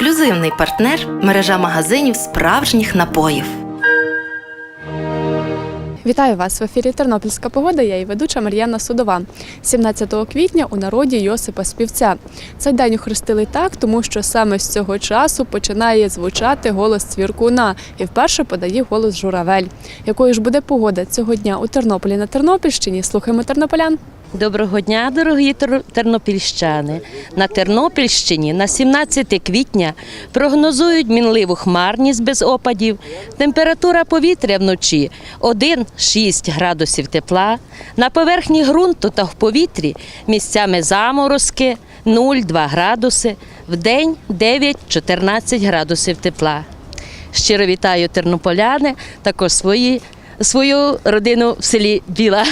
Ексклюзивний партнер мережа магазинів справжніх напоїв. Вітаю вас в ефірі Тернопільська погода. Я і ведуча Мар'яна Судова. 17 квітня у народі Йосипа Співця. Цей день охрестили так, тому що саме з цього часу починає звучати голос цвіркуна і вперше подає голос журавель. Якою ж буде погода цього дня у Тернополі на Тернопільщині? Слухаємо тернополян. Доброго дня, дорогі тернопільщани. На Тернопільщині на 17 квітня прогнозують мінливу хмарність без опадів. Температура повітря вночі 1-6 градусів тепла. На поверхні ґрунту та в повітрі місцями заморозки 0-2 градуси. В день 9-14 градусів тепла. Щиро вітаю тернополяни, також свої, свою родину в селі Біла.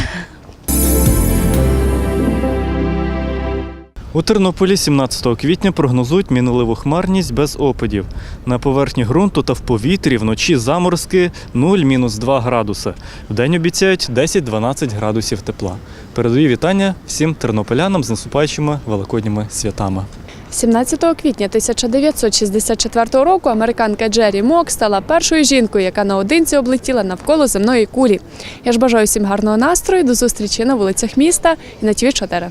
У Тернополі 17 квітня прогнозують мінливу хмарність без опадів. На поверхні ґрунту та в повітрі вночі заморозки 0-2 градуси. Вдень обіцяють 10-12 градусів тепла. Передаю вітання всім тернополянам з наступаючими великодніми святами. 17 квітня 1964 року американка Джері Мок стала першою жінкою, яка наодинці облетіла навколо земної кулі. Я ж бажаю всім гарного настрою, до зустрічі на вулицях міста і на ТВ 4